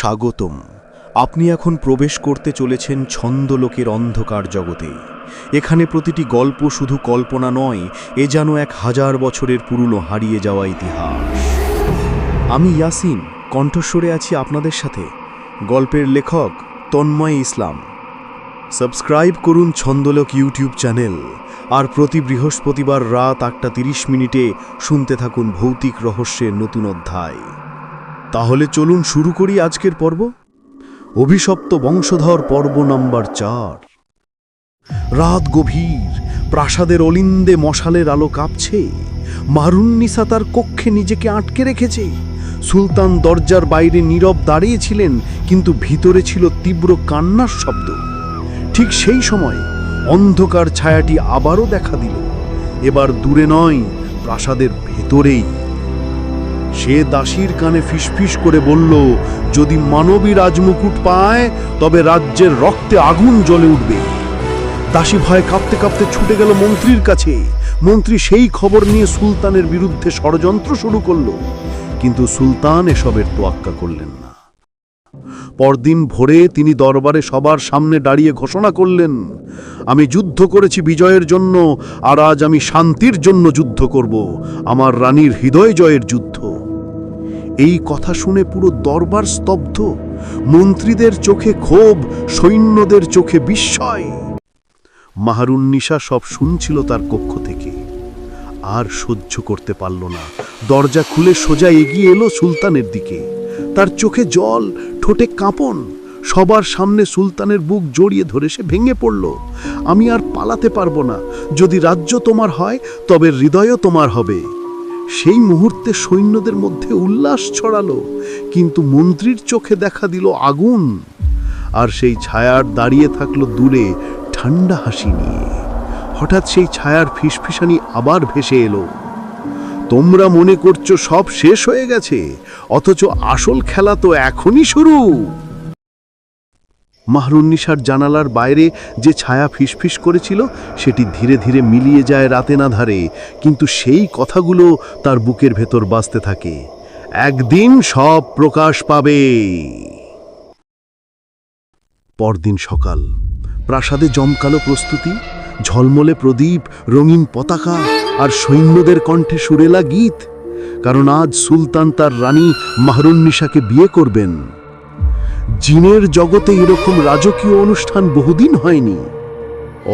স্বাগতম। আপনি এখন প্রবেশ করতে চলেছেন ছন্দলোকের অন্ধকার জগতে। এখানে প্রতিটি গল্প শুধু কল্পনা নয়, এ যেন এক হাজার বছরের পুরনো হারিয়ে যাওয়া ইতিহাস। আমি ইয়াসিন, কণ্ঠস্বরে আছি আপনাদের সাথে। গল্পের লেখক তন্ময় ইসলাম। সাবস্ক্রাইব করুন ছন্দলোক ইউটিউব চ্যানেল। আর প্রতি বৃহস্পতিবার রাত আটটা তিরিশ মিনিটে শুনতে থাকুন ভৌতিক রহস্যের নতুন অধ্যায়। তাহলে চলুন শুরু করি আজকের পর্ব। অভিশপ্ত বংশধর পর্ব নাম্বার চার। রাত গভীর, প্রাসাদের অলিন্দে মশালের আলো কাঁপছে। মারুন্নিসা তার কক্ষে নিজেকে আটকে রেখেছে। সুলতান দরজার বাইরে নীরব দাঁড়িয়েছিলেন, কিন্তু ভিতরে ছিল তীব্র কান্নার শব্দ। ঠিক সেই সময় অন্ধকার ছায়াটি আবারও দেখা দিল। এবার দূরে নয়, প্রাসাদের ভেতরেই। সে দাসীর কানে ফিসফিস করে বলল, যদি মানবী রাজমুকুট পায়, তবে রাজ্যের রক্তে আগুন জ্বলে উঠবে দাসী ভয়ে কাঁপতে কাঁপতে ছুটে গেল মন্ত্রীর কাছে। মন্ত্রী সেই খবর নিয়ে সুলতানের বিরুদ্ধে ষড়যন্ত্র শুরু করল। কিন্তু সুলতান এসবের তোয়াক্কা করলেন না। পরদিন ভোরে তিনি দরবারে সবার সামনে দাঁড়িয়ে ঘোষণা করলেন, আমি যুদ্ধ করেছি বিজয়ের জন্য, আর আজ আমি শান্তির জন্য যুদ্ধ করব। আমার রানীর হৃদয় জয়ের যুদ্ধ। এই কথা শুনে পুরো দরবার স্তব্ধ। মন্ত্রীদের চোখে ক্ষোভ, সৈন্যদের চোখে বিস্ময়। মাহারুন্নিশা সব শুনছিল তার কক্ষ থেকে। আর সহ্য করতে পারল না। দরজা খুলে সোজা এগিয়ে এলো সুলতানের দিকে। তার চোখে জল, ঠোঁটে কাঁপন। সবার সামনে সুলতানের বুক জড়িয়ে ধরে সে ভেঙে পড়ল। আমি আর পালাতে পারব না। যদি রাজ্য তোমার হয়, তবে হৃদয়ও তোমার হবে। সেই মুহূর্তে সৈন্যদের মধ্যে উল্লাস ছড়ালো, কিন্তু মন্ত্রীর চোখে দেখা দিল আগুন। আর সেই ছায়ার দাঁড়িয়ে থাকল দূরে ঠান্ডা হাসি নিয়ে। হঠাৎ সেই ছায়ার ফিসফিসানি আবার ভেসে এলো। তোমরা মনে করছ সব শেষ হয়ে গেছে, অথচ আসল খেলা তো এখনই শুরু! মাহরুন্নিসার জানালার বাইরে যে ছায়া ফিসফিস করেছিল, সেটি ধীরে ধীরে মিলিয়ে যায় রাতে না ধারে। কিন্তু সেই কথাগুলো তার বুকের ভেতর বাজতে থাকে। একদিন সব প্রকাশ পাবে। পরদিন সকাল। প্রাসাদে জমকালো প্রস্তুতি, ঝলমলে প্রদীপ, রঙিন পতাকা আর সৈন্যদের কণ্ঠে সুরেলা গীত। কারণ আজ সুলতান তার রানী মাহরুন্নিসাকে বিয়ে করবেন। জিনের জগতে এরকম রাজকীয় অনুষ্ঠান বহুদিন হয়নি।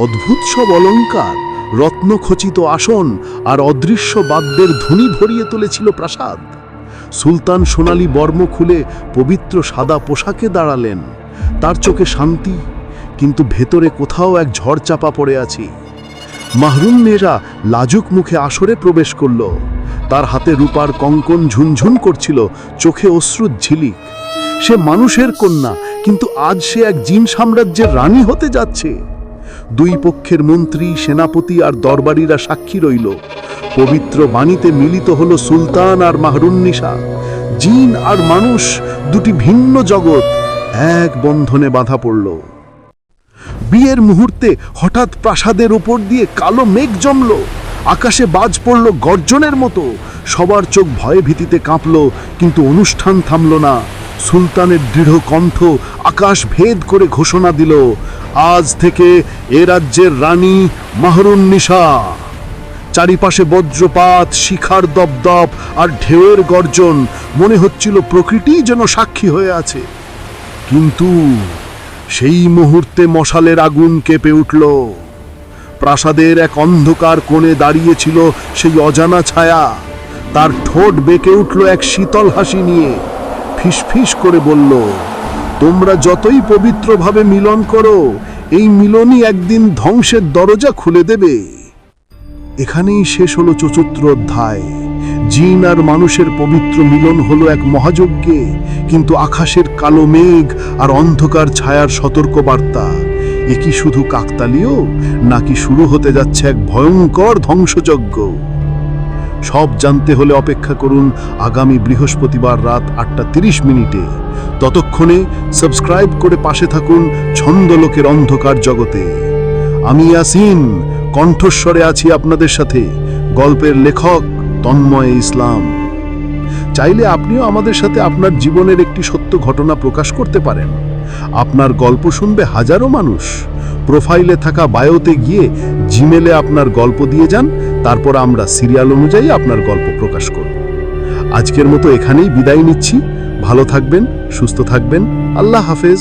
অদ্ভুত সব অলঙ্কার, রত্নখচিত আসন আর অদৃশ্য বাদ্যের ধ্বনি ভরিয়ে তুলেছিল প্রাসাদ। সুলতান সোনালী বর্ম খুলে পবিত্র সাদা পোশাকে দাঁড়ালেন। তার চোখে শান্তি, কিন্তু ভেতরে কোথাও এক ঝড় চাপা পড়ে আছি। মাহরুম মেয়েরা লাজুক মুখে আসরে প্রবেশ করল। তার হাতে রূপার কঙ্কন ঝুনঝুন করছিল, চোখে অশ্রুত ঝিলিক। সে মানুষের কন্যা, কিন্তু আজ সে এক জিন সাম্রাজ্যের রানী হতে যাচ্ছে। দুই পক্ষের মন্ত্রী, সেনাপতি আর দরবারিরা সাক্ষী রইল। পবিত্র বাণীতে মিলিত হল সুলতান আর মাহরুন্নিসা জিন আর মানুষ দুটি ভিন্ন জগৎ, এক বন্ধনে বাঁধা পড়ল। বিয়ের মুহূর্তে হঠাৎ প্রাসাদের উপর দিয়ে কালো মেঘ জমল। আকাশে বাজ পড়ল গর্জনের মতো। সবার চোখ ভয়ে ভীতিতে কাঁপল, কিন্তু অনুষ্ঠান থামল না। সুলতানের দৃঢ় কণ্ঠ আকাশ ভেদ করে ঘোষণা দিল, আজ থেকে এ রাজ্যের রানী মাহরুন্নিসা চারিপাশে বজ্রপাত, শিখার দপদপ আর ঢেউয়ের গর্জন, মনে হচ্ছিল প্রকৃতি যেন সাক্ষী হয়ে আছে। কিন্তু সেই মুহূর্তে মশালের আগুন কেঁপে উঠল। প্রাসাদের এক অন্ধকার কোণে দাঁড়িয়েছিল সেই অজানা ছায়া। তার ঠোঁট বেঁকে উঠল এক শীতল হাসি নিয়ে। ফিসফিস করে বলল, তোমরা যতই পবিত্রভাবে মিলন করো, এই মিলনই একদিন ধ্বংসের দরজা খুলে দেবে। এখানেই শেষ হলো চতুর্থ অধ্যায়। জিন আর মানুষের পবিত্র মিলন হলো এক মহাযজ্ঞে, কিন্তু আকাশের কালো মেঘ আর অন্ধকার ছায়ার সতর্ক বার্তা এ কি শুধু কাকতালীয়, নাকি শুরু হতে যাচ্ছে এক ভয়ঙ্কর ধ্বংসযজ্ঞ? সব জানতে হলে অপেক্ষা করুন আগামী বৃহস্পতিবার রাত আটটা তিরিশ মিনিটে। ততক্ষণে সাবস্ক্রাইব করে পাশে থাকুন ছন্দলোকের অন্ধকার জগতে। আমি ইয়াসিন, কণ্ঠস্বরে আছি আপনাদের সাথে, গল্পের লেখক তন্ময় ইসলাম। চাইলে আপনিও আমাদের সাথে আপনার জীবনের একটি সত্য ঘটনা প্রকাশ করতে পারেন। আপনার গল্প শুনবে হাজারো মানুষ। প্রোফাইলে থাকা বায়োতে গিয়ে জিমেলে আপনার গল্প দিয়ে যান তারপর আমরা সিরিয়াল অনুযায়ী আপনার গল্প প্রকাশ করব। আজকের মতো এখানেই বিদায় নিচ্ছি। ভালো থাকবেন, সুস্থ থাকবেন। আল্লাহ হাফেজ।